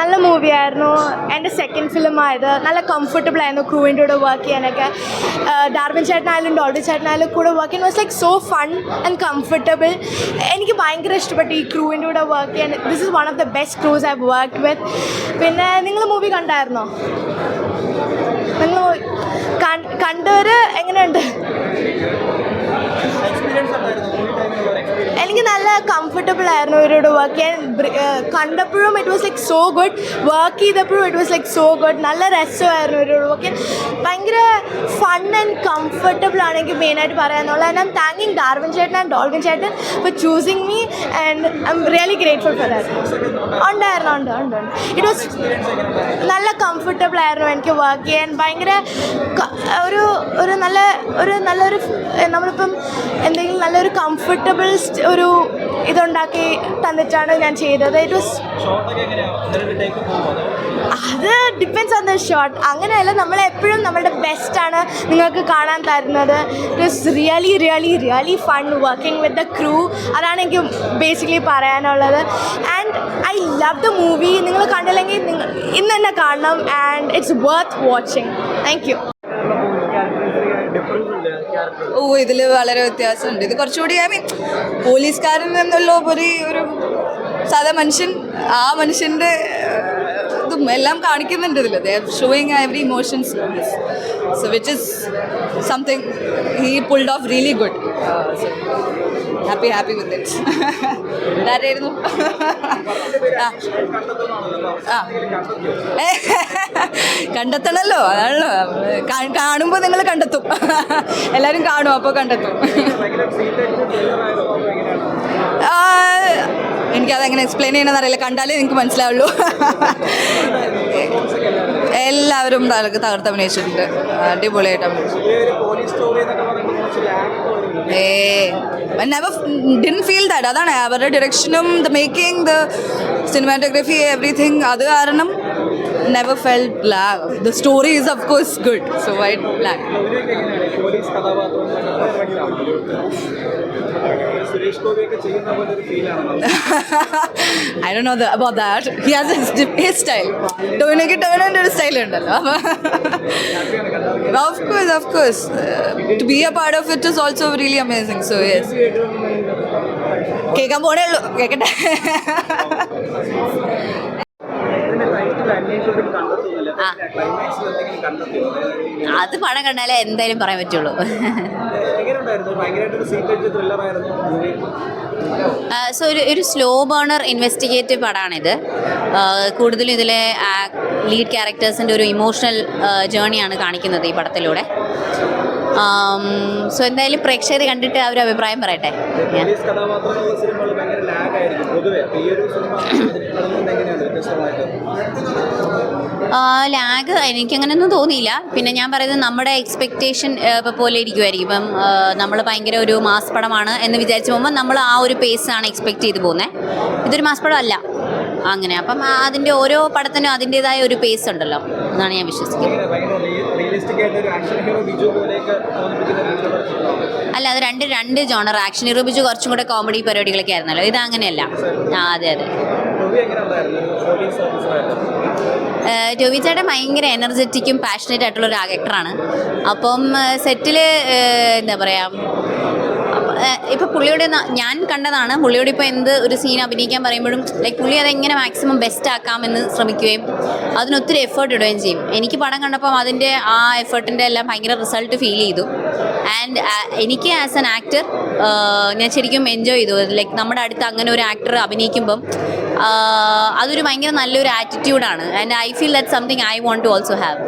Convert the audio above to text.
നല്ല മൂവിയായിരുന്നു. എന്റെ സെക്കൻഡ് ഫിലിമായത് നല്ല കംഫർട്ടബിൾ ആയിരുന്നു ക്രൂവിന്റെ കൂടെ വർക്ക് ചെയ്യാനൊക്കെ. ഡാർവിൻ ചേട്ടനായാലും ഡോൾബി ചേട്ടനായാലും കൂടെ വർക്ക് ചെയ്യാൻ. Was like so fun and comfortable എനിക്ക് ഭയങ്കര ഇഷ്ടപ്പെട്ടു ഈ ക്രൂവിന്റെ കൂടെ വർക്ക് ചെയ്യാൻ. This is one of the best crews I work with പിന്നെ നിങ്ങൾ മൂവി കണ്ടായിരുന്നോ? നിങ്ങൾ കണ്ടവർ എങ്ങനെയുണ്ട്? നല്ല കംഫർട്ടബിൾ ആയിരുന്നു ഇവരോട് വർക്ക് ചെയ്യാൻ കണ്ടപ്പോഴും it was like so good work ചെയ്തപ്പോഴും it was like so good നല്ല രസമായിരുന്നു ഇവരോട് വർക്ക് ചെയ്യാൻ. ഭയങ്കര ഫൺ ആൻഡ് കംഫർട്ടബിൾ ആണ് എനിക്ക് മെയിനായിട്ട് പറയാനുള്ളത്. ആൻഡ് ഐ താങ്കിങ് ഡാർവിൻ ചേട്ടൻ ആൻഡ് ഡോൾവിൻ ചേട്ടൻ for choosing me and I'm really grateful for that ഉണ്ടായിരുന്നു ഉണ്ട് ഉണ്ട് ഉണ്ട്. ഇറ്റ് വാസ് നല്ല കംഫർട്ടബിൾ ആയിരുന്നു എനിക്ക് വർക്ക് ചെയ്യാൻ. ഭയങ്കര ഒരു ഒരു നല്ല ഒരു നല്ലൊരു നമ്മളിപ്പം എന്തെങ്കിലും നല്ലൊരു കംഫർട്ടബിൾ ഒരു ഇതുണ്ടാക്കി തന്നിട്ടാണ് ഞാൻ ചെയ്തത്. ഇറ്റ് വാസ് അത്? ഡിപ്പെൻസ് ഓൺ ദ ഷോട്ട് അങ്ങനെയല്ല നമ്മൾ എപ്പോഴും നമ്മളുടെ ബെസ്റ്റാണ് നിങ്ങൾക്ക് കാണാൻ തരുന്നത്. It was really really really fun working with the crew അതാണ് എനിക്ക് ബേസിക്കലി പറയാനുള്ളത്. And I love the movie നിങ്ങൾ കണ്ടില്ലെങ്കിൽ നിങ്ങൾ ഇന്ന് തന്നെ കാണണം. And it's worth watching thank you ഓ ഇതിൽ വളരെ വ്യത്യാസമുണ്ട്. ഇത് കുറച്ചുകൂടി ഐ മീൻ പോലീസുകാരൻ എന്നുള്ള ഒരു ഒരു സാധാ മനുഷ്യൻ ആ മനുഷ്യന്റെ ഇതും എല്ലാം കാണിക്കുന്നുണ്ട് ഇതിൽ they showing every emotions so which is something he pulled off really good happy happy with it ഇതാരായിരുന്നു? ആ. കണ്ടെത്തണല്ലോ. അതാണല്ലോ. കാണുമ്പോൾ നിങ്ങൾ കണ്ടെത്തും. എല്ലാവരും കാണും അപ്പോൾ കണ്ടെത്തും ഭയങ്കര സീറ്റ് ത്രില്ലറായിരുന്നു എങ്ങനെയാണ് ആ, എനിക്കതെങ്ങനെ എക്സ്പ്ലെയിൻ ചെയ്യണമെന്ന് അറിയില്ല കണ്ടാലേ നിങ്ങൾക്ക് മനസ്സിലാവുള്ളൂ. എല്ലാവരും തകർത്ത് തകർത്ത് അഭിനയിച്ചിട്ടുണ്ട് അടിപൊളിയായിട്ട് ഏ നെവർ ഫീൽ ദാറ്റ് അതാണ് അവരുടെ ഡിറക്ഷനും the making the cinematography everything അത് കാരണം never fell lag the story is of course good so why lag അവരൊക്കെ എങ്ങനെയാണ് പോലീസ് കഥാപാത്രം സുരേഷ് ഗോപിയൊക്കെ ചെയ്യുന്ന പോലെ ഒരു ഫീലാണ് I do know about that he has his style ടോവിനൊക്കെ ടോവിനോന്റെ ഒരു സ്റ്റൈൽ ഉണ്ടല്ലോ of course of course to be a part of it is also really amazing so yes കേൾക്കാൻ പോണേ ഉള്ളൂ. കേൾക്കട്ടെ അത് പടം കണ്ടാലേ എന്തായാലും പറയാൻ പറ്റുള്ളൂ. സോ ഒരു സ്ലോ ബേണർ ഇൻവെസ്റ്റിഗേറ്റീവ് പടമാണിത് കൂടുതലും ഇതിലെ ലീഡ് ക്യാരക്ടേഴ്സിന്റെ ഒരു ഇമോഷണൽ ജേണിയാണ് കാണിക്കുന്നത് ഈ പടത്തിലൂടെ. സോ എന്തായാലും പ്രേക്ഷകർ കണ്ടിട്ട് അവർ അഭിപ്രായം പറയട്ടെ. ലാഗ് എനിക്കങ്ങനെയൊന്നും തോന്നിയില്ല. പിന്നെ ഞാൻ പറയുന്നത് നമ്മുടെ എക്സ്പെക്റ്റേഷൻ ഇപ്പോൾ പോലെ ഇരിക്കുമായിരിക്കും ഇപ്പം നമ്മൾ ഭയങ്കര ഒരു മാസ് പടമാണ് എന്ന് വിചാരിച്ച് പോകുമ്പോൾ നമ്മൾ ആ ഒരു പേസാണ് എക്സ്പെക്ട് ചെയ്ത് പോകുന്നത് ഇതൊരു മാസ് പടം അല്ല അങ്ങനെ. അപ്പം അതിന്റെ ഓരോ പടത്തിനും അതിന്റെതായ ഒരു പേസ് ഉണ്ടല്ലോ. എന്നാണ് ഞാൻ വിശ്വസിക്കുന്നത്. ഹീറോ ബിജു അല്ല അത് രണ്ട് രണ്ട് ജോണർ ആക്ഷൻ നിരൂപിച്ച് കുറച്ചും കൂടെ കോമഡി പരിപാടികളൊക്കെ ആയിരുന്നല്ലോ. ഇത് അങ്ങനെയല്ല. ആ അതെ അതെ. ടോവി ചേട്ടൻ ഭയങ്കര എനർജറ്റിക്കും പാഷനേറ്റ് ആയിട്ടുള്ള ഒരു ആക്ടറാണ് അപ്പം സെറ്റിൽ എന്താ പറയുക ഇപ്പോൾ പുള്ളിയുടെ ഞാൻ കണ്ടതാണ്. പുള്ളിയോട് ഇപ്പോൾ എന്ത് ഒരു സീൻ അഭിനയിക്കാൻ പറയുമ്പോഴും ലൈക്ക് പുള്ളി അതെങ്ങനെ മാക്സിമം ബെസ്റ്റ് ആക്കാമെന്ന് ശ്രമിക്കുകയും അതിനൊത്തിരി എഫേർട്ട് ഇടുകയും ചെയ്യും. എനിക്ക് പടം കണ്ടപ്പം അതിന്റെ ആ എഫേർട്ടിന്റെ എല്ലാം ഭയങ്കര റിസൾട്ട് ഫീൽ ചെയ്തു. ആൻഡ് എനിക്ക് ആസ് ആൻ ആക്ടർ ഞാൻ ശരിക്കും എൻജോയ് ചെയ്തു. ലൈക്ക് നമ്മുടെ അടുത്ത് അങ്ങനെ ഒരു ആക്ടർ അഭിനയിക്കുമ്പം അതൊരു ഭയങ്കര നല്ലൊരു ആറ്റിറ്റ്യൂഡാണ് and I feel that something I want to also have